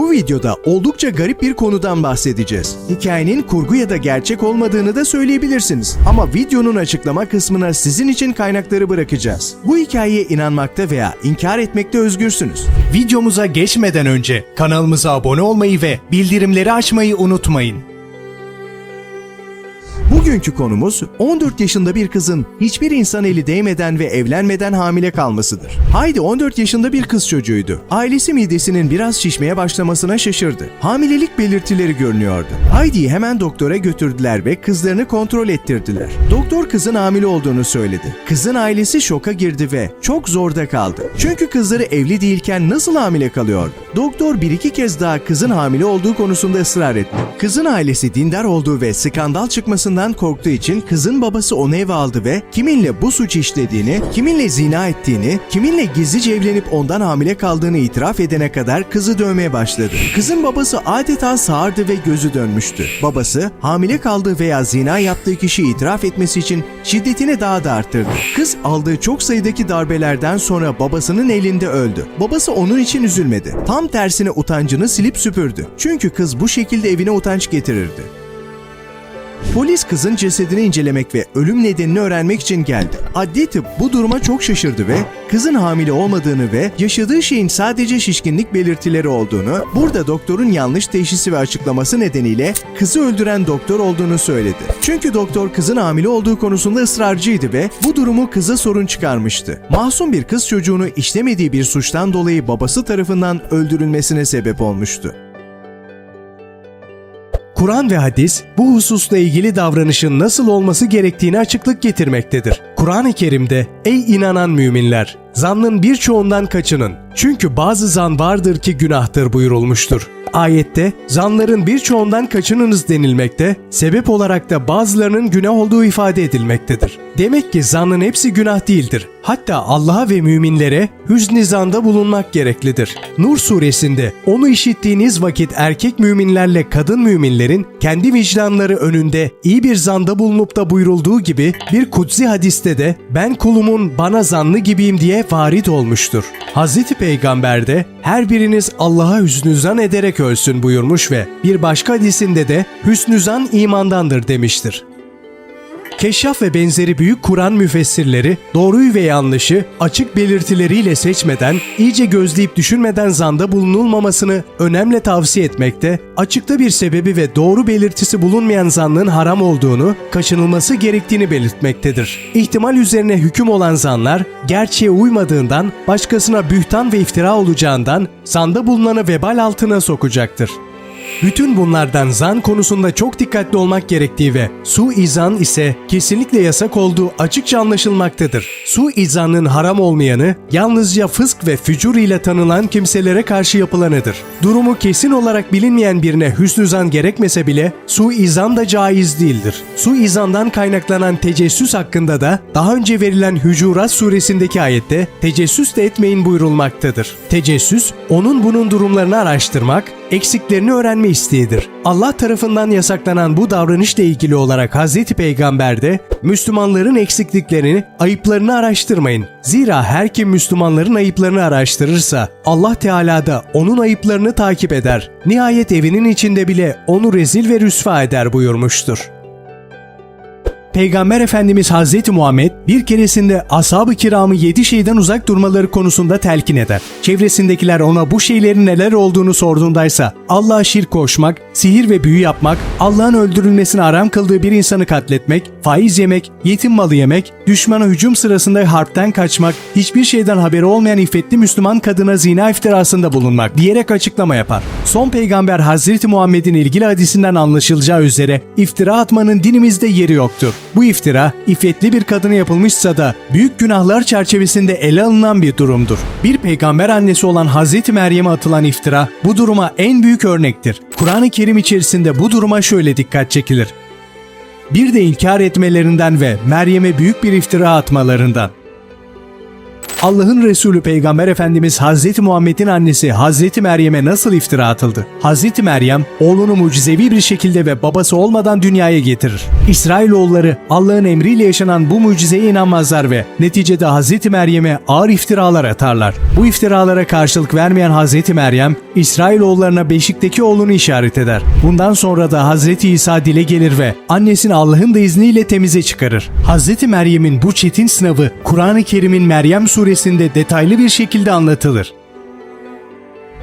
Bu videoda oldukça garip bir konudan bahsedeceğiz. Hikayenin kurgu ya da gerçek olmadığını da söyleyebilirsiniz. Ama videonun açıklama kısmına sizin için kaynakları bırakacağız. Bu hikayeye inanmakta veya inkar etmekte özgürsünüz. Videomuza geçmeden önce kanalımıza abone olmayı ve bildirimleri açmayı unutmayın. Bugünkü konumuz 14 yaşında bir kızın hiçbir insan eli değmeden ve evlenmeden hamile kalmasıdır. Haydi 14 yaşında bir kız çocuğuydu. Ailesi midesinin biraz şişmeye başlamasına şaşırdı. Hamilelik belirtileri görünüyordu. Haydi'yi hemen doktora götürdüler ve kızlarını kontrol ettirdiler. Doktor kızın hamile olduğunu söyledi. Kızın ailesi şoka girdi ve çok zorda kaldı. Çünkü kızları evli değilken nasıl hamile kalıyordu? Doktor bir iki kez daha kızın hamile olduğu konusunda ısrar etti. Kızın ailesi dindar olduğu ve skandal çıkmasından korktuğu için kızın babası onu eve aldı ve kiminle bu suç işlediğini, kiminle zina ettiğini, kiminle gizlice evlenip ondan hamile kaldığını itiraf edene kadar kızı dövmeye başladı. Kızın babası adeta sağırdı ve gözü dönmüştü. Babası hamile kaldığı veya zina yaptığı kişi itiraf etmesi için şiddetini daha da arttırdı. Kız aldığı çok sayıdaki darbelerden sonra babasının elinde öldü. Babası onun için üzülmedi. Tam tersine utancını silip süpürdü. Çünkü kız bu şekilde evine utanç getirirdi. Polis kızın cesedini incelemek ve ölüm nedenini öğrenmek için geldi. Adli tıp bu duruma çok şaşırdı ve kızın hamile olmadığını ve yaşadığı şeyin sadece şişkinlik belirtileri olduğunu, burada doktorun yanlış teşhisi ve açıklaması nedeniyle kızı öldüren doktor olduğunu söyledi. Çünkü doktor kızın hamile olduğu konusunda ısrarcıydı ve bu durumu kıza sorun çıkarmıştı. Masum bir kız çocuğunu işlemediği bir suçtan dolayı babası tarafından öldürülmesine sebep olmuştu. Kur'an ve hadis bu hususla ilgili davranışın nasıl olması gerektiğini açıklık getirmektedir. Kur'an-ı Kerim'de ey inanan müminler zannın birçoğundan kaçının çünkü bazı zan vardır ki günahtır buyurulmuştur. Ayette zanların birçoğundan kaçınınız denilmekte, sebep olarak da bazılarının günah olduğu ifade edilmektedir. Demek ki zannın hepsi günah değildir. Hatta Allah'a ve müminlere hüsn-i zanda bulunmak gereklidir. Nur suresinde onu işittiğiniz vakit erkek müminlerle kadın müminlerin kendi vicdanları önünde iyi bir zanda bulunup da buyurulduğu gibi bir kutsi hadiste de ben kulumun bana zanlı gibiyim diye varit olmuştur. Hazreti Peygamber de her biriniz Allah'a hüsnü zan ederek ölsün buyurmuş ve bir başka hadisinde de hüsnü zan imandandır demiştir. Keşşaf ve benzeri büyük Kur'an müfessirleri doğruyu ve yanlışı açık belirtileriyle seçmeden, iyice gözleyip düşünmeden zanda bulunulmamasını önemli tavsiye etmekte, açıkta bir sebebi ve doğru belirtisi bulunmayan zannın haram olduğunu, kaçınılması gerektiğini belirtmektedir. İhtimal üzerine hüküm olan zanlar, gerçeğe uymadığından, başkasına bühtan ve iftira olacağından, zanda bulunanı vebal altına sokacaktır. Bütün bunlardan zan konusunda çok dikkatli olmak gerektiği ve su izan ise kesinlikle yasak olduğu açıkça anlaşılmaktadır. Su izanın haram olmayanı yalnızca fısk ve fücur ile tanınan kimselere karşı yapılanıdır. Durumu kesin olarak bilinmeyen birine hüsnü zan gerekmese bile su izan da caiz değildir. Su izandan kaynaklanan tecessüs hakkında da daha önce verilen Hücurat suresindeki ayette tecessüs de etmeyin buyurulmaktadır. Tecessüs, onun bunun durumlarını araştırmak, eksiklerini öğrenme isteğidir. Allah tarafından yasaklanan bu davranışla ilgili olarak Hz. Peygamber de Müslümanların eksikliklerini, ayıplarını araştırmayın. Zira her kim Müslümanların ayıplarını araştırırsa Allah Teala da onun ayıplarını takip eder. Nihayet evinin içinde bile onu rezil ve rüsva eder buyurmuştur. Peygamber Efendimiz Hazreti Muhammed bir keresinde ashab-ı kiramı yedi şeyden uzak durmaları konusunda telkin eder. Çevresindekiler ona bu şeylerin neler olduğunu sorduğundaysa Allah'a şirk koşmak, sihir ve büyü yapmak, Allah'ın öldürülmesini aram kıldığı bir insanı katletmek, faiz yemek, yetim malı yemek, düşmana hücum sırasında harpten kaçmak, hiçbir şeyden haberi olmayan iffetli Müslüman kadına zina iftirasında bulunmak diyerek açıklama yapar. Son peygamber Hazreti Muhammed'in ilgili hadisinden anlaşılacağı üzere iftira atmanın dinimizde yeri yoktur. Bu iftira, iffetli bir kadına yapılmışsa da büyük günahlar çerçevesinde ele alınan bir durumdur. Bir peygamber annesi olan Hazreti Meryem'e atılan iftira bu duruma en büyük örnektir. Kur'an-ı Kerim içerisinde bu duruma şöyle dikkat çekilir. Bir de inkar etmelerinden ve Meryem'e büyük bir iftira atmalarından. Allah'ın Resulü Peygamber Efendimiz Hazreti Muhammed'in annesi Hazreti Meryem'e nasıl iftira atıldı? Hazreti Meryem oğlunu mucizevi bir şekilde ve babası olmadan dünyaya getirir. İsrailoğulları Allah'ın emriyle yaşanan bu mucizeye inanmazlar ve neticede Hazreti Meryem'e ağır iftiralar atarlar. Bu iftiralara karşılık vermeyen Hazreti Meryem, İsrailoğullarına beşikteki oğlunu işaret eder. Bundan sonra da Hazreti İsa dile gelir ve annesini Allah'ın da izniyle temize çıkarır. Hazreti Meryem'in bu çetin sınavı Kur'an-ı Kerim'in Meryem suresinde detaylı bir şekilde anlatılır.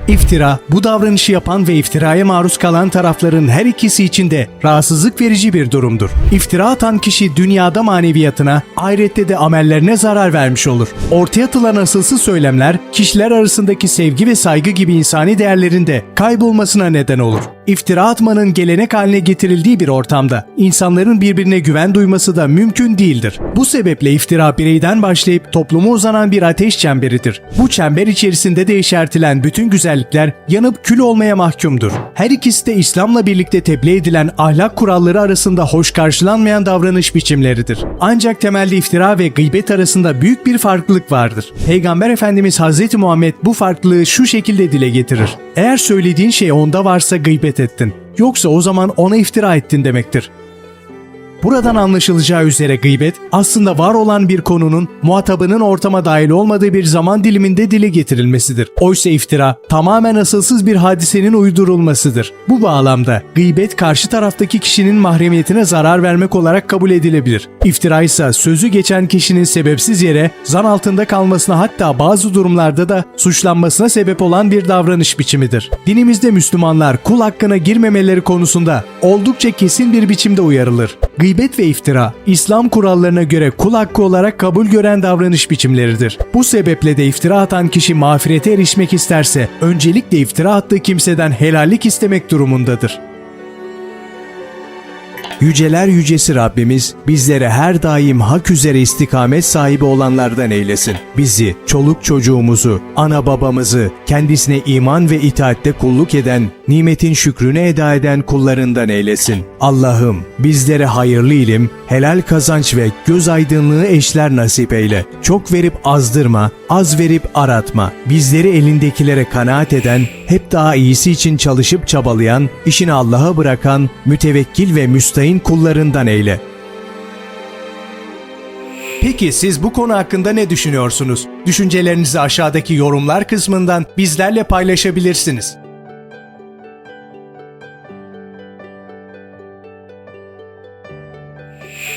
İftira, bu davranışı yapan ve iftiraya maruz kalan tarafların her ikisi için de rahatsızlık verici bir durumdur. İftira atan kişi dünyada maneviyatına, ahirette de amellerine zarar vermiş olur. Ortaya atılan asılsız söylemler, kişiler arasındaki sevgi ve saygı gibi insani değerlerin de kaybolmasına neden olur. İftira atmanın gelenek haline getirildiği bir ortamda insanların birbirine güven duyması da mümkün değildir. Bu sebeple iftira bireyden başlayıp topluma uzanan bir ateş çemberidir. Bu çember içerisinde de yeşertilen bütün güzellikler yanıp kül olmaya mahkumdur. Her ikisi de İslam'la birlikte tebliğ edilen ahlak kuralları arasında hoş karşılanmayan davranış biçimleridir. Ancak temelde iftira ve gıybet arasında büyük bir farklılık vardır. Peygamber Efendimiz Hazreti Muhammed bu farklılığı şu şekilde dile getirir. Eğer söylediğin şey onda varsa gıybet ettin. Yoksa o zaman ona iftira ettin demektir. Buradan anlaşılacağı üzere gıybet aslında var olan bir konunun muhatabının ortama dahil olmadığı bir zaman diliminde dile getirilmesidir. Oysa iftira tamamen asılsız bir hadisenin uydurulmasıdır. Bu bağlamda gıybet karşı taraftaki kişinin mahremiyetine zarar vermek olarak kabul edilebilir. İftira ise sözü geçen kişinin sebepsiz yere zan altında kalmasına hatta bazı durumlarda da suçlanmasına sebep olan bir davranış biçimidir. Dinimizde Müslümanlar kul hakkına girmemeleri konusunda oldukça kesin bir biçimde uyarılır. Gıybet ve iftira, İslam kurallarına göre kul hakkı olarak kabul gören davranış biçimleridir. Bu sebeple de iftira atan kişi mağfirete erişmek isterse öncelikle iftira attığı kimseden helallik istemek durumundadır. Yüceler yücesi Rabbimiz bizlere her daim hak üzere istikamet sahibi olanlardan eylesin. Bizi, çoluk çocuğumuzu, ana babamızı, kendisine iman ve itaatte kulluk eden, nimetin şükrünü eda eden kullarından eylesin. Allah'ım bizlere hayırlı ilim, helal kazanç ve göz aydınlığı eşler nasip eyle. Çok verip azdırma, az verip aratma. Bizleri elindekilere kanaat eden, hep daha iyisi için çalışıp çabalayan, işini Allah'a bırakan, mütevekkil ve müstahin kullarından eyle. Peki siz bu konu hakkında ne düşünüyorsunuz? Düşüncelerinizi aşağıdaki yorumlar kısmından bizlerle paylaşabilirsiniz.